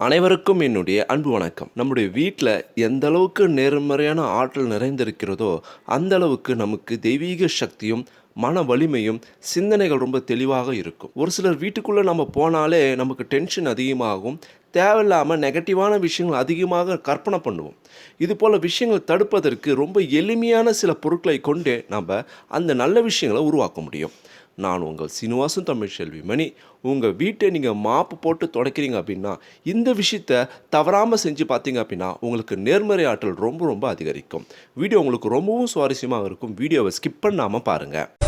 அனைவருக்கும் என்னுடைய அன்பு வணக்கம். நம்முடைய வீட்டில் எந்த அளவுக்கு நேர்மறையான ஆற்றல் நிறைந்திருக்கிறதோ அந்த அளவுக்கு நமக்கு தெய்வீக சக்தியும் மன வலிமையும் சிந்தனைகள் ரொம்ப தெளிவாக இருக்கும். ஒரு சிலர் வீட்டுக்குள்ளே நம்ம போனாலே நமக்கு டென்ஷன் அதிகமாகும். தேவையில்லாமல் நெகட்டிவான விஷயங்கள் அதிகமாக கற்பனை பண்ணுவோம். இது போல் விஷயங்கள் தடுப்பதற்கு ரொம்ப எளிமையான சில பொருட்களை கொண்டே நம்ம அந்த நல்ல விஷயங்களை உருவாக்க முடியும். நான் உங்கள் சீனிவாசன் தமிழ் செல்வி மணி. உங்கள் வீட்டை நீங்கள் மாப்பு போட்டு துடைக்கிறீங்க அப்படின்னா இந்த விஷயத்த தவறாமல் செஞ்சு பார்த்தீங்க அப்படின்னா உங்களுக்கு நேர்மறை ஆற்றல் ரொம்ப ரொம்ப அதிகரிக்கும். வீடியோ உங்களுக்கு ரொம்பவும் சுவாரஸ்யமாக இருக்கும். வீடியோவை ஸ்கிப் பண்ணாமல் பாருங்கள்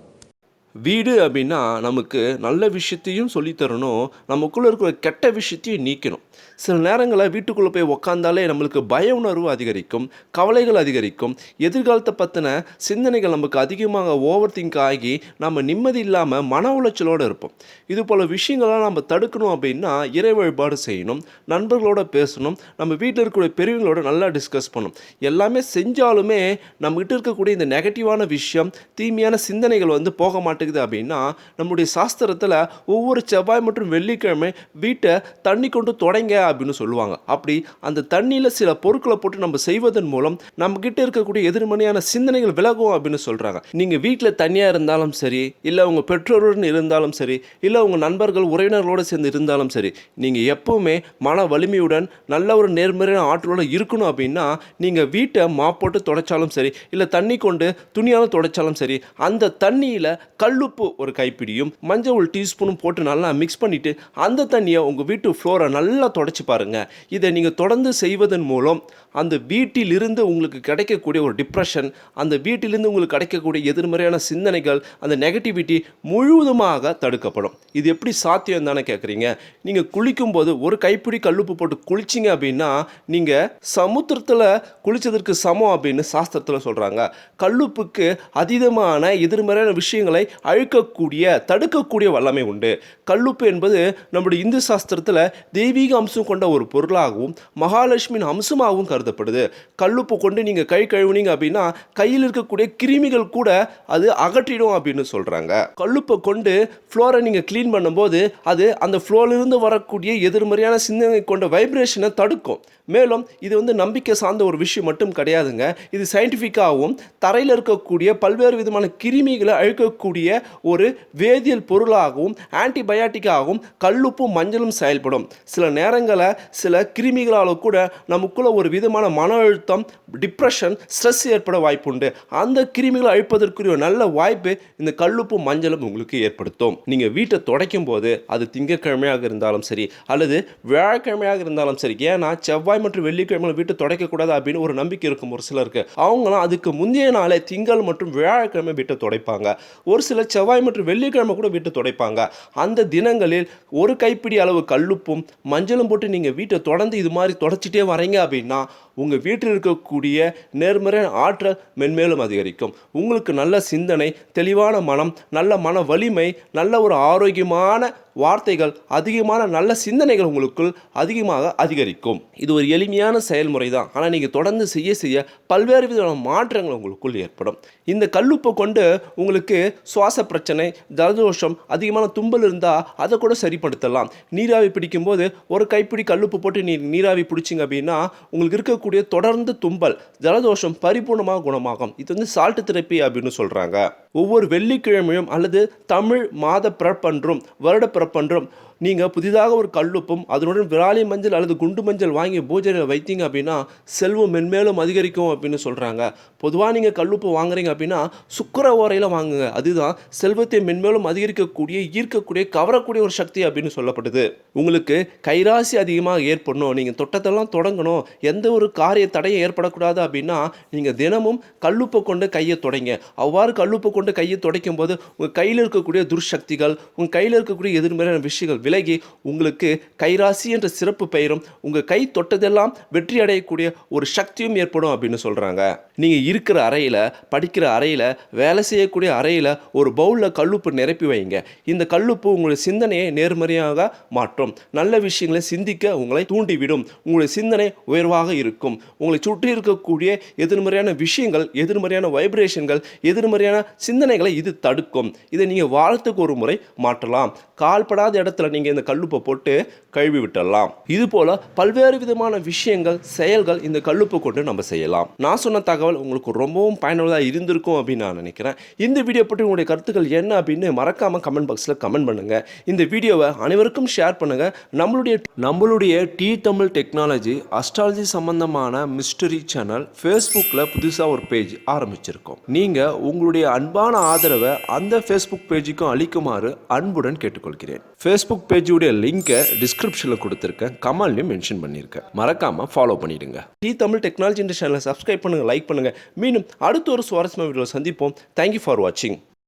வீடு அப்படின்னா நமக்கு நல்ல விஷயத்தையும் சொல்லித்தரணும். நமக்குள்ளே இருக்கிற கெட்ட விஷயத்தையும் நீக்கணும். சில நேரங்களில் வீட்டுக்குள்ளே போய் உக்காந்தாலே நம்மளுக்கு பய உணர்வு அதிகரிக்கும் கவலைகள் அதிகரிக்கும். எதிர்காலத்தை பற்றின சிந்தனைகள் நமக்கு அதிகமாக ஓவர் திங்க் ஆகி நம்ம நிம்மதி இல்லாமல் மன உளைச்சலோடு இருப்போம். இது போல் விஷயங்கள்லாம் நம்ம தடுக்கணும் அப்படின்னா இறை வழிபாடு செய்யணும் நண்பர்களோட பேசணும் நம்ம வீட்டில் இருக்கக்கூடிய பெரியவங்களோட நல்லா டிஸ்கஸ் பண்ணணும். எல்லாமே செஞ்சாலுமே நம்மகிட்ட இருக்கக்கூடிய இந்த நெகட்டிவான விஷயம் தீமையான சிந்தனைகள் வந்து போக மாட்டேங்குது அப்படின்னா நம்முடைய சாஸ்திரத்தில் ஒவ்வொரு செவ்வாய் மற்றும் வெள்ளிக்கிழமை வீட்டை தண்ணி கொண்டு தொடங்க அப்படின்னு சொல்லுவாங்க. அப்படி அந்த தண்ணியில் சில பொருட்களை போட்டு நம்ம செய்வதன் மூலம் நம்ம இருக்கக்கூடிய எதிர்மறையான சிந்தனைகள் விலகும் அப்படின்னு சொல்கிறாங்க நீங்கள் வீட்டில் தனியாக இருந்தாலும் சரி இல்லை உங்கள் பெற்றோருடன் இருந்தாலும் சரி இல்லை உங்கள் நண்பர்கள் உறவினர்களோடு சேர்ந்து இருந்தாலும் சரி நீங்கள் எப்போவுமே மன வலிமையுடன் நல்ல ஒரு நேர்மறையான ஆற்றலோட இருக்கணும் அப்படின்னா நீங்கள் வீட்டை மாப்போட்டு துடைச்சாலும் சரி இல்லை தண்ணி கொண்டு துணியால் துடைச்சாலும் சரி அந்த தண்ணியில் கல் கல்லுப்பு ஒரு கைப்பிடியும் மஞ்சள் ஒரு டீஸ்பூனும் போட்டு நல்லா மிக்ஸ் பண்ணிவிட்டு அந்த தண்ணியை உங்கள் வீட்டு ஃப்ளோரை நல்லா தொடச்சி பாருங்கள் இதை நீங்கள் தொடர்ந்து செய்வதன் மூலம் அந்த வீட்டிலிருந்து உங்களுக்கு கிடைக்கக்கூடிய ஒரு டிப்ரெஷன் அந்த வீட்டிலிருந்து உங்களுக்கு கிடைக்கக்கூடிய எதிர்மறையான சிந்தனைகள் அந்த நெகட்டிவிட்டி முழுவதுமாக தடுக்கப்படும். இது எப்படி சாத்தியம் தானே கேட்குறீங்க நீங்கள் குளிக்கும்போது ஒரு கைப்பிடி கல்லுப்பு போட்டு குளிச்சிங்க அப்படின்னா நீங்கள் சமுத்திரத்தில் குளித்ததற்கு சமம் அப்படின்னு சாஸ்திரத்தில் சொல்கிறாங்க கல்லுப்புக்கு அதீதமான எதிர்மறையான விஷயங்களை அழிக்கக்கூடிய தடுக்கக்கூடிய வல்லமை உண்டு. கல்லுப்பு என்பது நம்முடைய இந்து சாஸ்திரத்தில் தெய்வீக அம்சம் கொண்ட ஒரு பொருளாகவும் மகாலட்சுமியின் அம்சமாகவும் கருதப்படுது. கல்லுப்பு கொண்டு நீங்கள் கை கழுவுனீங்க அப்படின்னா கையில் இருக்கக்கூடிய கிருமிகள் கூட அது அகற்றிடும் அப்படின்னு சொல்கிறாங்க கல்லுப்பை கொண்டு ஃப்ளோரை நீங்கள் க்ளீன் பண்ணும்போது அது அந்த ஃப்ளோரிலிருந்து வரக்கூடிய எதிர்மறையான சிந்தனை கொண்ட வைப்ரேஷனை தடுக்கும். மேலும் இது வந்து நம்பிக்கை சார்ந்த ஒரு விஷயம் மட்டும் கிடையாதுங்க. இது சயின்டிஃபிக்காகவும் தரையில் இருக்கக்கூடிய பல்வேறு விதமான கிருமிகளை அழிக்கக்கூடிய ஒரு வேதியியல் பொருளாகவும் ஆன்டிபயாட்டிக்காகவும் கல்லுப்பும் மஞ்சளும் செயல்படும். சில நேரங்களில் சில கிருமிகளால் கூட நமக்குள்ள ஒரு விதமான மன அழுத்தம் டிப்ரெஷன் ஸ்ட்ரெஸ் ஏற்பட வாய்ப்புண்டு. அந்த கிருமிகளை அழிப்பதற்குரிய ஒரு நல்ல வாய்ப்பு இந்த கல்லுப்பும் மஞ்சளும் உங்களுக்கு ஏற்படுத்தும். நீங்கள் வீட்டை துடைக்கும் போது அது திங்கக்கிழமையாக இருந்தாலும் சரி அல்லது வியாழக்கிழமையாக இருந்தாலும் சரி ஏன்னா செவ்வாய் மற்றும் வெள்ளிக்கிழமை வீட்டை துடைக்கக்கூடாது அப்படின்னு ஒரு நம்பிக்கை இருக்கும் ஒரு சிலருக்கு. அவங்களாம் அதுக்கு முந்தைய நாளே திங்கள் மற்றும் வியாழக்கிழமை வீட்டை துடைப்பாங்க. ஒரு சிலர் செவ்வாய் மற்றும் வெள்ளிக்கிழமை கூட வீட்டை துடைப்பாங்க. அந்த தினங்களில் ஒரு கைப்பிடி அளவு கல்லுப்பும் மஞ்சளும் போட்டு நீங்கள் வீட்டை தொடர்ந்து இது மாதிரி தொடச்சிட்டே வரீங்க அப்படின்னா உங்கள் வீட்டில் இருக்கக்கூடிய நேர்மறை ஆற்றல் மென்மேலும் அதிகரிக்கும். உங்களுக்கு நல்ல சிந்தனை தெளிவான மனம் நல்ல மன வலிமை நல்ல ஒரு ஆரோக்கியமான வார்த்தைகள் அதிகமான நல்ல சிந்தனைகள் உங்களுக்குள் அதிகமாக அதிகரிக்கும். இது ஒரு எளிமையான செயல்முறை தான் ஆனால் நீங்கள் தொடர்ந்து செய்ய செய்ய பல்வேறு விதமான மாற்றங்கள் உங்களுக்குள் ஏற்படும். இந்த கல்லுப்பை கொண்டு உங்களுக்கு சுவாச பிரச்சனை ஜலதோஷம் அதிகமான தும்பல் இருந்தால் அதை கூட சரிப்படுத்தலாம். நீராவி பிடிக்கும்போது ஒரு கைப்பிடி கல்லுப்பு போட்டு நீ நீராவி பிடிச்சிங்க அப்படின்னா உங்களுக்கு இருக்கக்கூடிய தொடர்ந்து தும்பல் ஜலதோஷம் பரிபூர்ணமாக குணமாகும். இது வந்து சால்ட் தெரப்பி அப்படின்னு சொல்கிறாங்க ஒவ்வொரு வெள்ளிக்கிழமையும் அல்லது தமிழ் மாத பிறப்பன்றும் வருட பிறப்பன்றும் நீங்கள் புதிதாக ஒரு கல்லுப்பும் அதனுடன் விராலி மஞ்சள் அல்லது குண்டு மஞ்சள் வாங்கி பூஜையில் வைத்தீங்க அப்படின்னா செல்வம் மென்மேலும் அதிகரிக்கும் அப்படின்னு சொல்கிறாங்க பொதுவாக நீங்கள் கல்லுப்பு வாங்குறீங்க அப்படின்னா சுக்கர ஓரையில் வாங்குங்க. அதுதான் செல்வத்தை மென்மேலும் அதிகரிக்கக்கூடிய ஈர்க்கக்கூடிய கவரக்கூடிய ஒரு சக்தி அப்படின்னு சொல்லப்படுது. உங்களுக்கு கைராசி அதிகமாக ஏற்படணும். நீங்கள் தொட்டத்தெல்லாம் தொடங்கணும். எந்த ஒரு காரிய தடையும் ஏற்படக்கூடாது அப்படின்னா நீங்கள் தினமும் கல்லுப்பை கொண்டு கையை தொடங்க. அவ்வாறு கல்லுப்பை கொண்டு கையை துடைக்கும் போது உங்கள் கையில் இருக்கக்கூடிய துர்சக்திகள் உங்கள் கையில் இருக்கக்கூடிய எதிர்மறையான விஷயங்கள் விலகி உங்களுக்கு கைராசி என்ற சிறப்பு பெயரும் உங்கள் கை தொட்டதெல்லாம் வெற்றி அடையக்கூடிய ஒரு சக்தியும் ஏற்படும் அப்படின்னு சொல்கிறாங்க நீங்கள் இருக்கிற அறையில் படிக்கிற அறையில் வேலை செய்யக்கூடிய அறையில் ஒரு பவுலில் கல்லுப்பு நிரப்பி வைங்க. இந்த கல்லுப்பு உங்களுடைய சிந்தனையை நேர்மறையாக மாற்றும். நல்ல விஷயங்களை சிந்திக்க உங்களை தூண்டிவிடும். உங்களுடைய சிந்தனை உயர்வாக இருக்கும். உங்களை சுற்றி இருக்கக்கூடிய எதிர்மறையான விஷயங்கள் எதிர்மறையான வைப்ரேஷன்கள் எதிர்மறையான சிந்தனைகளை இது தடுக்கும். இதை நீங்கள் வாரத்துக்கு ஒரு முறை மாற்றலாம். கால்படாத இடத்துல நீங்கள் இந்த கல்லுப்பை போட்டு கழுவி விட்டுடலாம் இது போல பல்வேறு விதமான விஷயங்கள் செயல்கள் இந்த கல்லுப்பை கொண்டு நம்ம செய்யலாம். நான் சொன்ன தகவல் உங்களுக்கு ரொம்பவும் பயனுள்ளதாக இருந்திருக்கும் அப்படின்னு நான் நினைக்கிறேன். இந்த வீடியோ பற்றி உங்களுடைய கருத்துக்கள் என்ன அப்படின்னு மறக்காம கமெண்ட் பாக்ஸில் கமெண்ட் பண்ணுங்க. இந்த வீடியோவை அனைவருக்கும் ஷேர் பண்ணுங்க. நம்மளுடைய நம்மளுடைய டி தமிழ் டெக்னாலஜி அஸ்ட்ராலஜி சம்பந்தமான மிஸ்டரி சேனல் ஃபேஸ்புக்கில் புதுசாக ஒரு பேஜ் ஆரம்பிச்சிருக்கோம். நீங்கள் உங்களுடைய அன்பான ஆதரவை அந்த ஃபேஸ்புக் பேஜுக்கும் அளிக்குமாறு அன்புடன் கேட்டுக்கொள்கிறேன். ஃபேஸ்புக் பேஜுடைய லிங்கை டிஸ்கிரிப்ஷனில் கொடுத்துருக்கேன் கமெண்ட்லையும் மென்ஷன் பண்ணியிருக்கேன் மறக்காம ஃபாலோ பண்ணிடுங்க. டி தமிழ் டெக்னாலஜி சேனலை சப்ஸ்கிரைப் பண்ணுங்கள் லைக் பண்ணுங்கள் மீண்டும் அடுத்த ஒரு சுவாரஸ்யமான வீடியோவில் சந்திப்போம். தேங்க்யூ ஃபார் வாட்சிங்